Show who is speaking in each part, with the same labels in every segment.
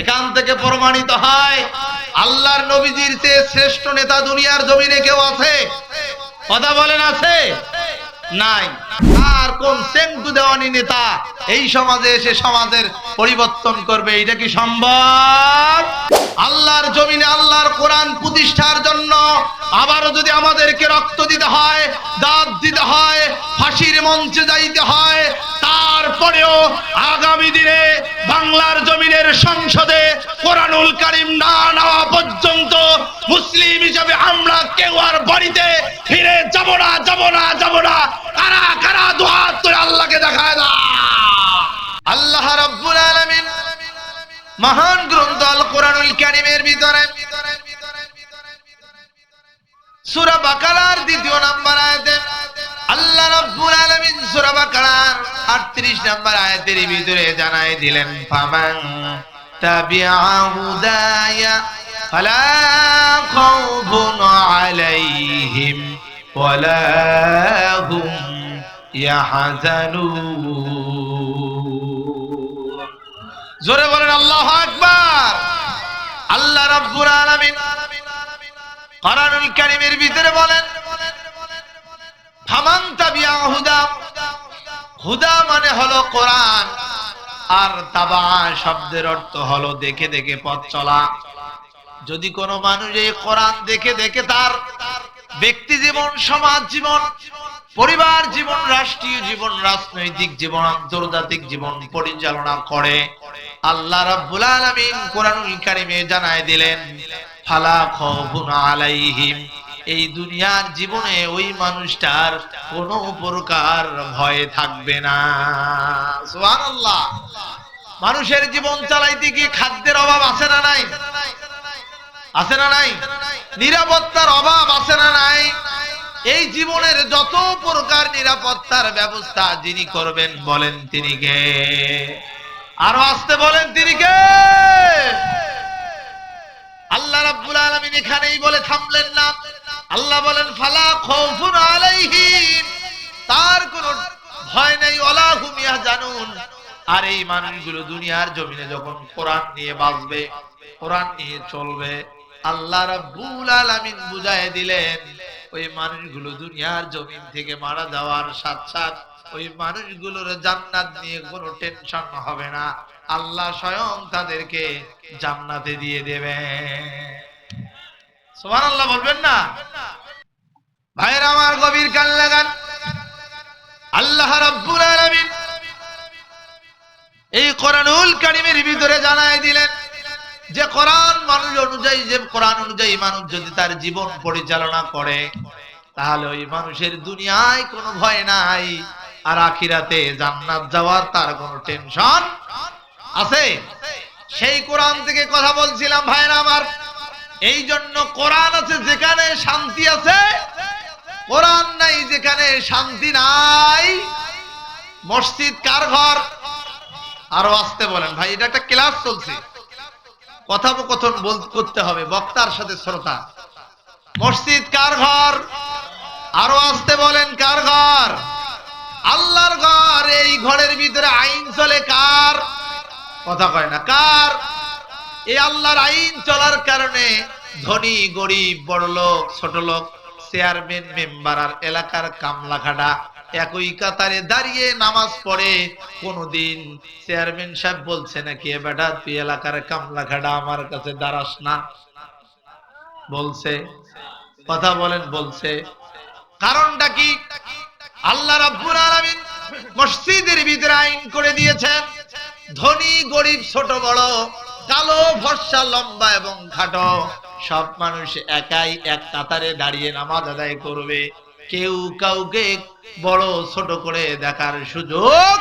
Speaker 1: এখান থেকে প্রমাণিত হয়, আল্লাহর নবীজির চেয়ে শ্রেষ্ঠ নেতা দুনিয়ার জমিনে কেউ আছে? কথা বলেন আছে? নাই। আর কোন সেন্টু দেওয়ানি নেতা এই সমাজে এসে সমাজের পরিবর্তন করবে? এটা কি সম্ভব? আল্লাহর জমিনে আল্লাহর কোরআন প্রতিষ্ঠার জন্য আবারও যদি আমাদেরকে রক্ত দিতে হয়, দাঁত দিতে হয়, ফাঁসির মঞ্চে যাইতে হয় তারপরেও আগামী দিনে বাংলার জমিনের সংসদে কোরআনুল কারিম না নেওয়া পর্যন্ত মুসলিম হিসেবে আমরা কেউ আর বাড়িতে ফিরে যাব না যাব না যাব না। কারা কারা দুহাত তুলে আল্লাহকে দেখায় না? আল্লাহ রাব্বুল আলামিন মহান গ্রন্থ আল কোরআনুল কারিমের ভিতরে সূরা বাকারার দ্বিতীয় নাম্বার আয়াতে আল্লাহ রাব্বুল আলামিন সূরা বাকারার 38 নাম্বার আয়াতের ভিতরে জানাই দিলেন, ফামান তাবিআ হুদায়া ফালা খাউফুন আলাইহিম ওয়ালা হুম ইয়াহজানুন। জোরে বলেন, আল্লাহু আকবার! আল্লাহ রাব্বুল আলামিন কোরআনুল কারীমের ভিতরে বলেন হুদা মানে হলো কোরআন। আর তাবা শব্দের অর্থ হলো দেখে দেখে পথ চলা। যদি কোনো মানুষ এই কোরআন দেখে দেখে তার ব্যক্তি জীবন, সমাজ জীবন, পরিবার জীবন, রাষ্ট্রীয় জীবন, রাজনৈতিক জীবন, আন্তর্জাতিক জীবন পরিচালনা করে, আল্লাহ রাব্বুল আলামিন কোরআনুল কারীমে জানায় দিলেন, ফালা খাউফুন আলাইহিম। এই দুনিয়ার জীবনে ওই মানুষটার কোনো প্রকার ভয় থাকবে না। সুবহানাল্লাহ। মানুষের জীবন চালাইতে গিয়ে খাদ্যের অভাব আছে না নাই? আছে না নাই? নিরাপত্তার অভাব আছে না নাই? এই জীবনের যত প্রকার নিরাপত্তার ব্যবস্থা যিনি করবেন, বলেন তিনি কে? আরও আসতে বলেন তিনি কে? আল্লাহ রাব্বুল আলামিন এখানেই বলে থামলেন না। আল্লাহ বলেন, ফালা খাউফুন আলাইহিম। তার কোনো ভয় নাই, ওয়ালা হুম ইয়াহজানুন। আর এই মানুষগুলো দুনিয়ার জমিনে যখন কোরআন নিয়ে বাঁচবে, কোরআন নিয়ে চলবে, আল্লাহ রাব্বুল আলামিন বুঝায় দিলেন, ওই মানুষগুলো দুনিয়ার জমিন থেকে মারা যাওয়ার সাথে সাথে ওই মানুষগুলোর জান্নাত নিয়ে কোনো টেনশন হবে না। আল্লাহ স্বয়ং তাদেরকে জান্নাতে দিয়ে সুবহানাল্লাহ বলবেন না? ভাইরা আমার গভীর কান লাগান। আল্লাহ আলামিন এই কোরআনুল কারিমের ভিতরে দিলেন যে কোরআন মানুষ অনুযায়ী, যে কোরআন অনুযায়ী মানুষ যদি তার জীবন পরিচালনা করে, তাহলে ওই মানুষের দুনিয়ায় কোনো ভয় নাই আর আখিরাতে জান্নাত যাওয়ার তার কোনো টেনশন আছে। সেই কোরআন থেকে কথা বলছিলাম ভাইরা আমার। এই জন্য কোরআন আছে যেখানে শান্তি আছে। কোরআন নাই যেখানে শান্তি নাই। মসজিদ, কার ঘর? আরও আসতে বলেন। ভাই, এটা একটা ক্লাস চলছে। কথোপকথন করতে হবে। বক্তার সাথে শ্রোতা। মসজিদ, কার ঘর? আরও আসতে বলেন, কার ঘর? আল্লাহর ঘর, এই ঘরের ভিতরে আইন চলে, কার? কথা কয় না, কার? এই আল্লাহর আইন চলার কারণে ধনী, গরিব, বড় লোক, ছোট লোক চেয়ারম্যান মেম্বার আর এলাকার কামলা খাটা একই কাতারে দাঁড়িয়ে নামাজ পড়ে। কোনদিন চেয়ারম্যান সাহেব বলছে নাকি, "এ বেটা, তুই এলাকার কামলা খাটা আমার কাছে দাঁড়াস না। বলছে। কথা বলেন, বলছে। কারণটা কি? আল্লাহ রাব্বুল আলামিন মসজিদের ভিতরে আইন করে দিয়েছেন, ধনী, গরিব, ছোট, বড়। কালো, ফর্সা, লম্বা এবং খাটো। সব মানুষ একাই এক কাতারে দাঁড়িয়ে নামাজ আদায় করবে। কেউ কাউকে বড়, ছোট করে দেখার সুযোগ।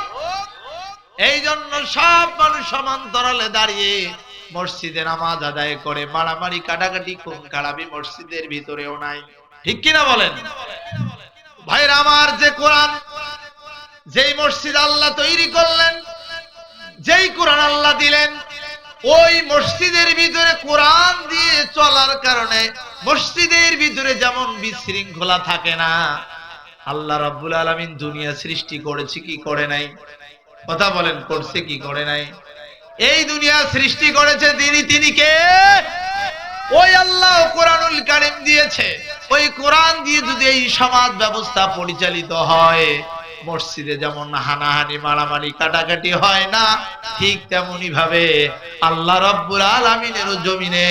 Speaker 1: এই জন্য সব মানুষ সমান্তরালে দাঁড়িয়ে মসজিদে নামাজ আদায় করে। মারামারি, কাটাকাটি কোন খারাপি মসজিদের ভিতরেও নাই। ঠিক কিনা বলেন? ভাইরা আমার, যে কোরআন, যেই মসজিদ আল্লাহ তৈরি করলেন, যেই কোরআন আল্লাহ দিলেন ওই মসজিদের ভিতরে কোরআন দিয়ে চলার কারণে মসজিদের ভিতরে যেমন বিশৃঙ্খলা থাকে না। আল্লাহ রাব্বুল আলামিন দুনিয়া সৃষ্টি করেছে কি করে নাই? কথা বলেন, করছে কি করে নাই? এই দুনিয়া সৃষ্টি করেছে তিনি তিনি কে? ওই আল্লাহ কোরআনুল কারিম দিয়েছে। ওই কোরআন দিয়ে যদি এই সমাজ ব্যবস্থা পরিচালিত হয় মসজিদে যেমন হানাহানি, মারামারি, কাটাকাটি হয় না, ঠিক তেমনি ভাবে আল্লাহ রব্বুল আলমিনেরও জমিনে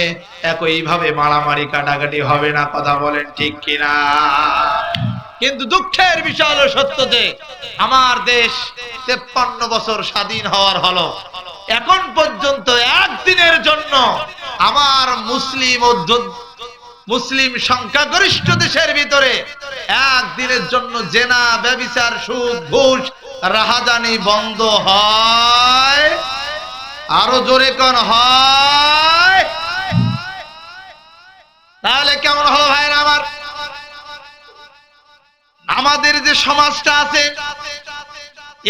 Speaker 1: একই ভাবে মারামারি, কাটাকাটি হবে না, কথা বলেন ঠিক কিনা? কিন্তু দুঃখের বিষয় হলো সত্য যে আমার দেশ তেপ্পান্ন বছর স্বাধীন হওয়ার হলো। এখন পর্যন্ত একদিনের জন্য আমার মুসলিম ও মুসলিম সংখ্যাগরিষ্ঠ দেশের ভিতরে একদিনের জন্য জেনা, ব্যবিচার, সুদ, ঘুষ, রাহাজানি বন্ধ হয়। আরও জোরে কোন, হয়। তাহলে কেমন হলো ভাইরা আমার? আমাদের যে সমাজটা আছে,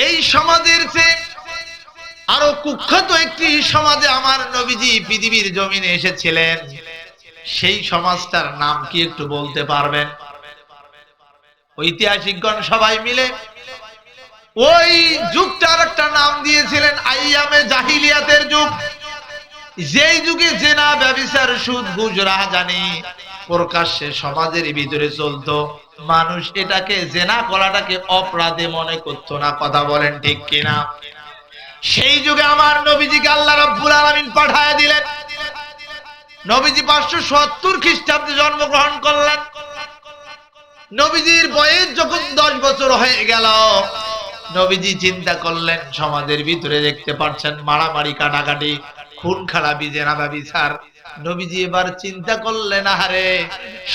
Speaker 1: এই সমাজের চেয়ে আরও কুখ্যাত একটি সমাজে আমার নবীজি পৃথিবীর জমিনে এসেছিলেন। সেই সমাজটার নাম কি একটু বলতে পারবেন? ঐতিহাসিকগণ সবাই মিলে ওই যুগটার একটা নাম দিয়েছিলেন আইয়ামে জাহিলিয়াতের যুগ। যেই যুগে জেনা, ব্যবিচার, সুদ, ঘুষ, রাহাজানি প্রকাশ্যে সমাজের ভিতরে চলতো। মানুষ এটাকে জেনা করাটাকে অপরাধে মনে করতো না, কথা বলেন ঠিক কিনা? সেই যুগে আমার নবীজিকে আল্লাহ রাব্বুল আলামিন পাঠায় দিলেন। নবীজি পাঁচশো সত্তর খ্রিস্টাব্দে জন্মগ্রহণ করলেন। নবীজির বয়স যখন দশ বছর হয়ে গেল, নবীজি চিন্তা করলেন, সমাজের ভিতরে দেখতে পাচ্ছেন মারামারি কাটাকাটি খুন খারাপি জেনাবা বিচার নবীজি এবার চিন্তা করলেন, আহারে,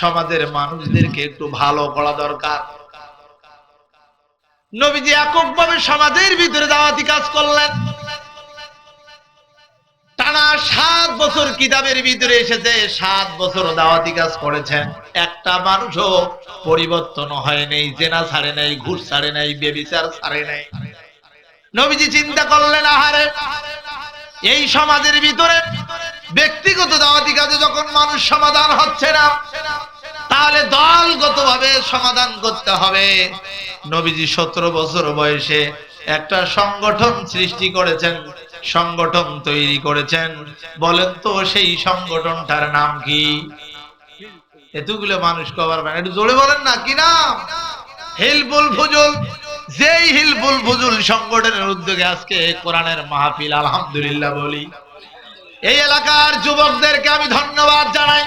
Speaker 1: সমাজের মানুষদেরকে একটু ভালো করা দরকার। নবীজি এককভাবে সমাজের ভিতরে দাওয়াতি কাজ করলেন। টানা সাত বছর কিতাবের ভিতরে এসেছে, সাত বছর দাওয়াতি কাজ করেছেন একটা মানুষও পরিবর্তন হয় নাই জেনা ছাড়ে নাই, ঘুষ ছাড়ে নাই, বেবিচার ছাড়ে নাই। নবীজি চিন্তা করলেন, আহারে, এই সমাজের ভিতরে ব্যক্তিগত দাওয়াতি কাজে যখন মানুষ সমাধান হচ্ছে না, তাহলে দলগত ভাবে সমাধান করতে হবে। নবীজি সতেরো বছর বয়সে একটা সংগঠন সৃষ্টি করেছেন সংগঠন তৈরি করেছেন। বলেন তো সেই সংগঠনটার নাম কি? এতগুলো মানুষ কবার পারেন একটু জোরে বলেন না, কি নাম? হিলবুল ফুজুল। যেই হিলবুল ফুজুল সংগঠনের উদ্যোগে আজকে কোরআনের মাহফিল, আলহামদুলিল্লাহ বলি। এই এলাকার যুবকদেরকে আমি ধন্যবাদ জানাই।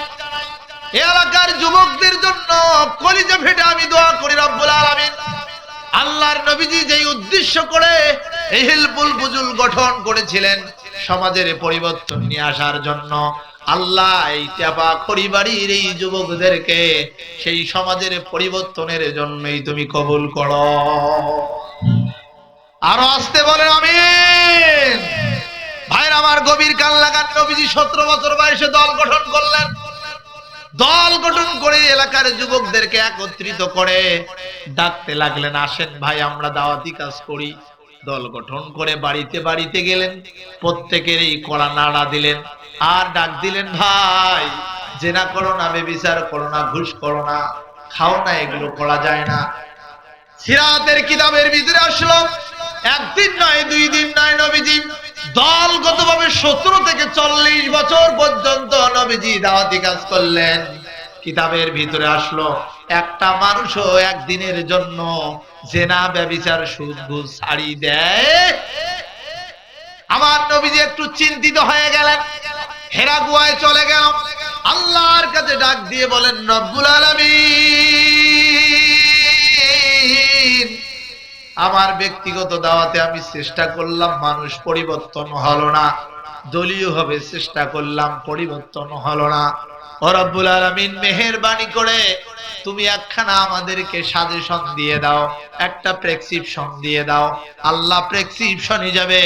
Speaker 1: এলাকার যুবকদের জন্য কলিজা ফেটে আমি দোয়া করি রব্বুল আলামিন। আল্লাহর নবীজি যেই উদ্দেশ্য করে এই হিলবুল বুজুল গঠন করেছিলেন সমাজের পরিবর্তন নিয়ে আসার জন্য, আল্লাহ এই চাপা খড়িবাড়ির এই যুবকদেরকে সেই সমাজের পরিবর্তনের জন্যই তুমি কবুল করো। আরও আসতে বলেন, আমিন। ভাইর আমার গভীর কান লাগান নবীজি সতেরো বছর বয়সে দল গঠন করলেন। দল গঠন করে এলাকার যুবকদেরকে একত্রিত করে ডাকতে লাগলেন, আসেন ভাই, আমরা দাওয়াতি কাজ করি। দল গঠন করে বাড়িতে বাড়িতে গেলেন, প্রত্যেকের এই কড়া নাড়া দিলেন, আর ডাক দিলেন, ভাই, জেনা করো না, বেবিচার করো না, ঘুষ করো না, খাও না, এগুলো করা যায় না। সিরাতের কিতাবের ভিতরে আসলো, একদিন নয়, দুই দিন নয়, নবীজি দলগত ভাবে সতেরো থেকে চল্লিশ বছর পর্যন্ত নবীজি দাওয়াতি কাজ করলেন। কিতাবের ভিতরে আসলো, একটা মানুষও একদিনের জন্য জেনা ব্যবিচার সুদ ঘুষ ছাড়ি দেয়। আমার নবীজি একটু চিন্তিত হয়ে গেলেন। হেরা গুয়ায় চলে গেল আল্লাহর কাছে ডাক দিয়ে বলেন, রব্বুল আলামিন। আমার ব্যক্তিগত দাওয়াতে আমি চেষ্টা করলাম, মানুষ পরিবর্তন হলো না। দলীয় হবে চেষ্টা করলাম, পরিবর্তন হলো না। রব্বুল আলামিন, মেহেরবানি করে তুমি একখানা আমাদেরকে সাজেশন দিয়ে দাও, একটা প্রেসক্রিপশন দিয়ে দাও। আল্লাহ প্রেসক্রিপশন হিসাবে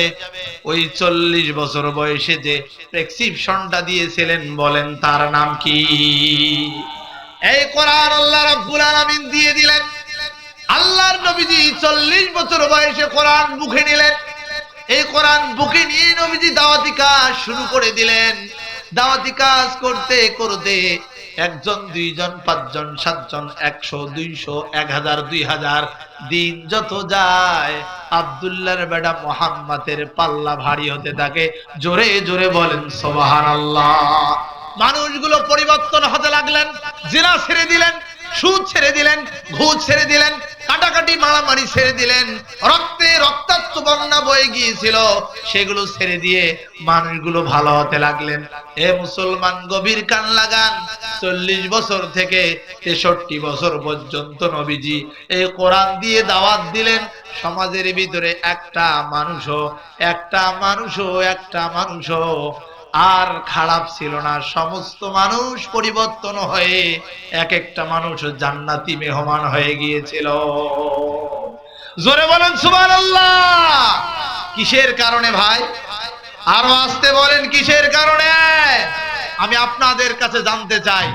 Speaker 1: ওই চল্লিশ বছর বয়সে যে প্রেসক্রিপশনটা দিয়েছিলেন, বলেন তার নাম কি? এই কোরআন আল্লাহ রাব্বুল আলামিন দিয়ে দিলেন। আল্লাহর নবীজি চল্লিশ বছর বয়সে কোরআন বুকে নিলেন। এই কোরআন বুকে নিয়ে নবীজি দাওয়াতি কাজ শুরু করে দিলেন। দাওয়াতি কাজ করতে করতে একজন, দুইজন, পাঁচজন, সাতজন, একশো, দুইশো, এক হাজার, দুই হাজার দিন যত যায়, আবদুল্লাহর বেটা মোহাম্মদের পাল্লা ভারী হতে থাকে। জোরে জোরে বলেন সোবাহান মানুষগুলো পরিবর্তন হতে লাগলেন জেলা ছেড়ে দিলেন। সুদ ছেড়ে দিলেন, ঘুষ ছেড়ে দিলেন, কাটাকাটি মারামারি ছেড়ে দিলেন, রক্তে রক্তাক্ত বন্যা বয়ে গিয়েছিল, সেগুলো ছেড়ে দিয়ে মানুষগুলো ভালো হতে লাগলেন। এ মুসলমান গভীর কান লাগান, চল্লিশ বছর থেকে তেষট্টি বছর পর্যন্ত নবীজি এই কোরআন দিয়ে দাওয়াত দিলেন, সমাজের ভিতরে একটা মানুষও একটা মানুষও একটা মানুষও আর খারাপ ছিল না। সমস্ত মানুষ পরিবর্তন হয়ে এক একটা মানুষ জান্নাতি মেহমান হয়ে গিয়েছিল। জোরে বলেন সুবান কিসের কারণে ভাই? আরও আসতে বলেন, কিসের কারণে? আমি আপনাদের কাছে জানতে চাই,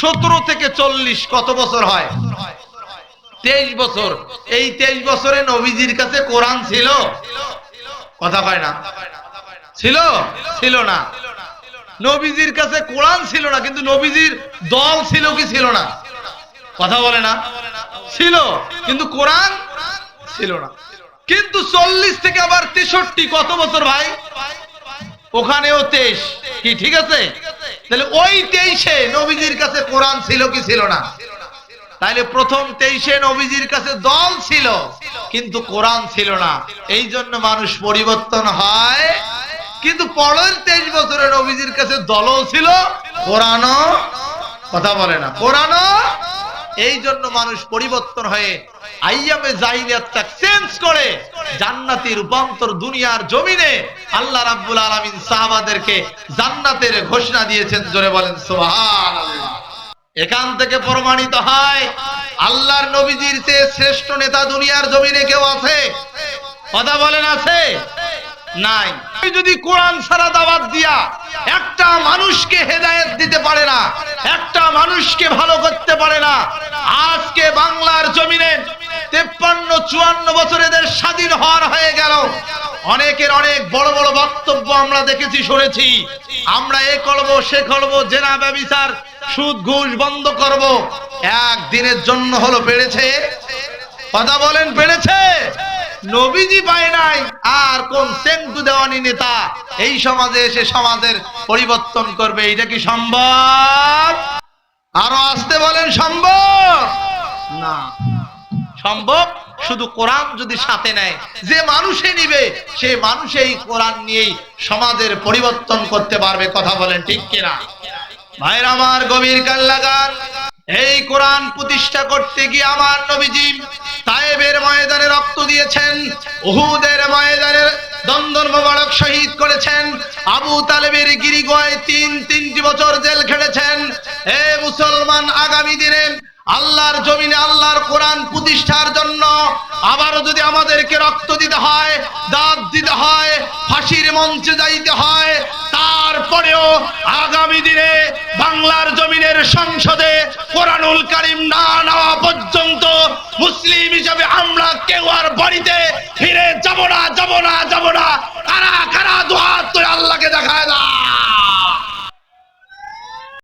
Speaker 1: সতেরো থেকে চল্লিশ কত বছর হয়? তেইশ বছর। এই তেইশ বছরে নবীজির কাছে কোরআন ছিল? কথা কয় না। ছিল? ছিল না। নবীজির কাছে কোরআন ছিল না, কিন্তু নবীজির দল ছিল কি ছিল না? কথা বলে না। ছিল, কিন্তু কোরআন ছিল না। কিন্তু চল্লিশ থেকে আবার তেষট্টি, কত বছর ভাই? ওখানেও তেইশ। কি, ঠিক আছে? তাহলে ওই তেইশে নবীজির কাছে কোরআন ছিল কি ছিল না? তাহলে প্রথম তেইশে নবীজির কাছে দল ছিল, কিন্তু কোরআন ছিল না। এই জন্য মানুষ পরিবর্তন হয় কিন্তু পরের তেইশ বছরের নবীজির কাছে দলও ছিল, কোরআনও কথা বলে না। কোরআনও এই জন্য মানুষ পরিবর্তন হয়ে আইয়ামে জাহিলিয়াতটা চেঞ্জ করে জান্নাতি রূপান্তর দুনিয়ার জমিনে আল্লাহ রাব্বুল আলামিন সাহাবাদেরকে জান্নাতের ঘোষণা দিয়েছেন, জোরে বলেন, সুবহানাল্লাহ। এখান থেকে প্রমাণিত হয়, আল্লাহর নবীজির চেয়ে শ্রেষ্ঠ নেতা দুনিয়ার জমিনে কেউ আছে? কথা বলেন আছে? নাই। যদি কোরআন ছাড়া দাওয়াত দিয়া একটা মানুষকে হেদায়েত দিতে পারে না, একটা মানুষকে ভালো করতে পারে না, আজকে বাংলার জমিনে তেপ্পান্ন, চুয়ান্ন বছর এদের স্বাধীন হওয়ার হয়ে গেল। অনেকের অনেক বড় বড় বক্তব্য আমরা দেখেছি, শুনেছি। আমরা এ করব, সে করব, জেনা ব্যবিচার, সুদ ঘুষ বন্ধ করব। একদিনের জন্য হলো বেড়েছে কথা বলেন বেড়েছে নবীজি পায় নাই, আর কোন সেন্টু দেওয়ানি নেতা? এই সমাজে এসে সমাজের পরিবর্তন করবে, এটা কি সম্ভব? আরও আসতে বলেন, সম্ভব? না। সম্ভব? শুধু কোরআন যদি সাথে নেয়, যে মানুষে নিবে, সে মানুষেই কোরআন নিয়েই সমাজের পরিবর্তন করতে পারবে, কথা বলেন ঠিক কিনা? ভাইরা আমার গভীর কাল লাগান। এই কোরআন প্রতিষ্ঠা করতে গিয়ে আমার নবীজি তায়েবের ময়দানে রক্ত দিয়েছেন, উহুদের ময়দানে দন্দন মোবারক শহীদ করেছেন, আবু তালেবের গিরিগয় তিন, তিনটি বছর জেল খেটেছেন। এ মুসলমান আগামী দিনে আল্লাহর জমিনে, আল্লাহর কোরআন আবারও যদি আমাদেরকে রক্ত দিতে হয়, দাঁত দিতে হয়, ফাঁসির মঞ্চে যাইতে হয়, তারপরেও আগামী দিনে বাংলার জমিনের সংসদে কোরআনুল কারিম না নেওয়া পর্যন্ত মুসলিম হিসাবে আমরা কেউ আর বাড়িতে ফিরে যাব না যাব না যাব না। কারা কারা দুহাত তুলে আল্লাহকে দেখায় না?